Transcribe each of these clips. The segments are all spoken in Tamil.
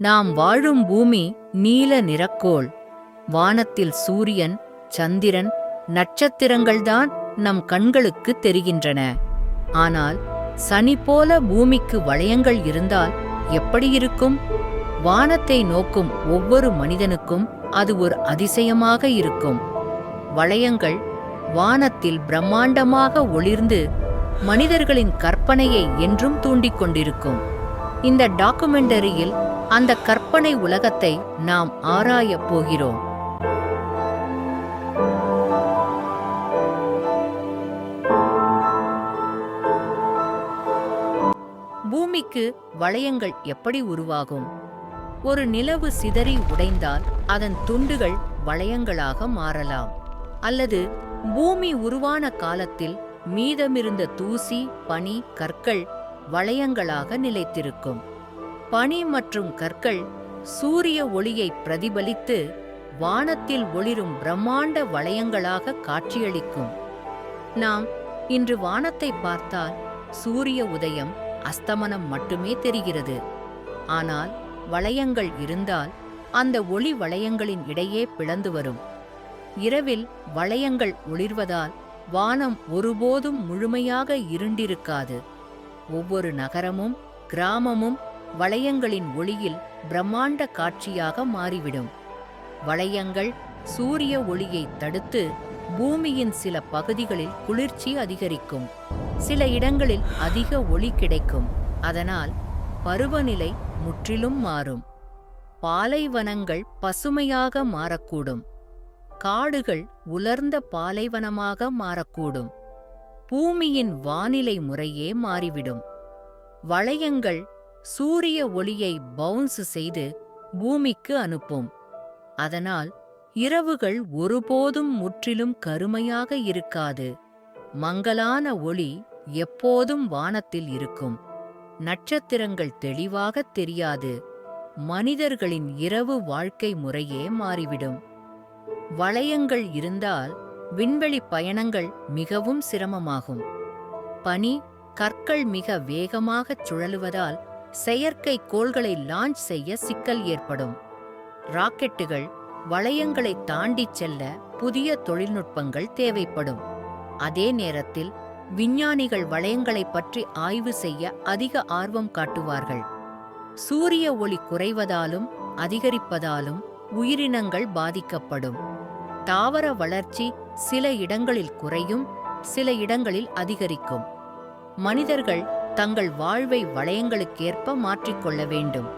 நாம் வாழும் பூமி நீல நிறக்கோள். வானத்தில் சூரியன் சந்திரன் நட்சத்திரங்கள்தான் நம் கண்களுக்கு தெரிகின்றன. ஆனால் சனி போல பூமிக்கு வளையங்கள் இருந்தால் எப்படி இருக்கும்? வானத்தை நோக்கும் ஒவ்வொரு மனிதனுக்கும் அது ஒரு அதிசயமாக இருக்கும். வளையங்கள் வானத்தில் பிரம்மாண்டமாக ஒளிர்ந்து மனிதர்களின் கற்பனையை என்றும் தூண்டிக் கொண்டிருக்கும். இந்த டாக்குமெண்டரியில் அந்த கற்பனை உலகத்தை நாம் ஆராயப் போகிறோம். பூமிக்கு வளையங்கள் எப்படி உருவாகும்? ஒரு நிலவு சிதறி உடைந்தால் அதன் துண்டுகள் வளையங்களாக மாறலாம். அல்லது பூமி உருவான காலத்தில் மீதமிருந்த தூசி பனி கற்கள் வளையங்களாக நிலைத்திருக்கும். பனி மற்றும் கற்கள் சூரிய ஒளியை பிரதிபலித்து வானத்தில் ஒளிரும் பிரம்மாண்ட வளையங்களாக காட்சியளிக்கும். நாம் இன்று வானத்தை பார்த்தால் சூரிய உதயம் அஸ்தமனம் மட்டுமே தெரிகிறது. ஆனால் வளையங்கள் இருந்தால் அந்த ஒளி வளையங்களின் இடையே பிளந்து வரும். இரவில் வளையங்கள் ஒளிர்வதால் வானம் ஒருபோதும் முழுமையாக இருண்டிருக்காது. ஒவ்வொரு நகரமும் கிராமமும் வளையங்களின் ஒளியில் பிரம்மாண்ட காட்சியாக மாறிவிடும். வளையங்கள் சூரிய ஒளியை தடுத்து பூமியின் சில பகுதிகளில் குளிர்ச்சி அதிகரிக்கும். சில இடங்களில் அதிக ஒளி கிடைக்கும். அதனால் பருவநிலை முற்றிலும் மாறும். பாலைவனங்கள் பசுமையாக மாறக்கூடும். காடுகள் உலர்ந்த பாலைவனமாக மாறக்கூடும். பூமியின் வானிலை முறையே மாறிவிடும். வளையங்கள் சூரிய ஒளியை பவுன்ஸ் செய்து பூமிக்கு அனுப்பும். அதனால் இரவுகள் ஒருபோதும் முற்றிலும் கருமையாக இருக்காது. மங்கலான ஒளி எப்போதும் வானத்தில் இருக்கும். நட்சத்திரங்கள் தெளிவாகத் தெரியாது. மனிதர்களின் இரவு வாழ்க்கை முறையே மாறிவிடும். வளையங்கள் இருந்தால் விண்வெளி பயணங்கள் மிகவும் சிரமமாகும். பனி கற்கள் மிக வேகமாகச் சுழலுவதால் செயற்கை கோள்களை லான்ச் செய்ய சிக்கல் ஏற்படும். ராக்கெட்டுகள் வளையங்களை தாண்டிச் செல்ல புதிய தொழில்நுட்பங்கள் தேவைப்படும். அதே நேரத்தில் விஞ்ஞானிகள் வளையங்களைப் பற்றி ஆய்வு செய்ய அதிக ஆர்வம் காட்டுவார்கள். சூரிய ஒளி குறைவதாலும் அதிகரிப்பதாலும் உயிரினங்கள் பாதிக்கப்படும். தாவர வளர்ச்சி சில இடங்களில் குறையும் சில இடங்களில் அதிகரிக்கும். மனிதர்கள் தங்கள் வாழ்வை வளையங்களுக்கேற்ப மாற்றிக்கொள்ள வேண்டும்.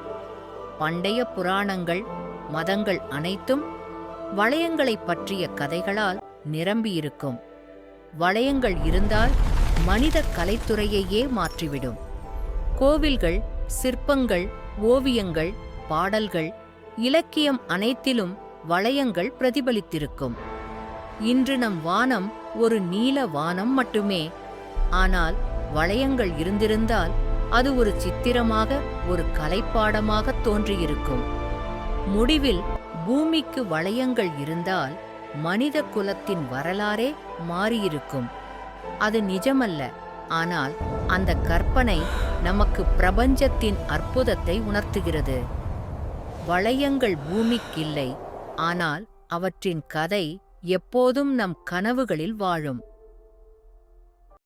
பண்டைய புராணங்கள் மதங்கள் அனைத்தும் வளையங்களைப் பற்றிய கதைகளால் நிரம்பியிருக்கும். வளையங்கள் இருந்தால் மனித கலைத்துறையையே மாற்றிவிடும். கோவில்கள் சிற்பங்கள் ஓவியங்கள் பாடல்கள் இலக்கியம் அனைத்திலும் வளையங்கள் பிரதிபலித்திருக்கும். இன்று நம் வானம் ஒரு நீல வானம் மட்டுமே. ஆனால் வளையங்கள் இருந்திருந்தால் அது ஒரு சித்திரமாக ஒரு கலைப்பாடமாக தோன்றியிருக்கும். முடிவில் பூமிக்கு வளையங்கள் இருந்தால் மனித குலத்தின் வரலாறே மாறியிருக்கும். அது நிஜமல்ல ஆனால் அந்த கற்பனை நமக்கு பிரபஞ்சத்தின் அற்புதத்தை உணர்த்துகிறது. வளையங்கள் பூமிக்கில்லை ஆனால் அவற்றின் கதை எப்போதும் நம் கனவுகளில் வாழும்.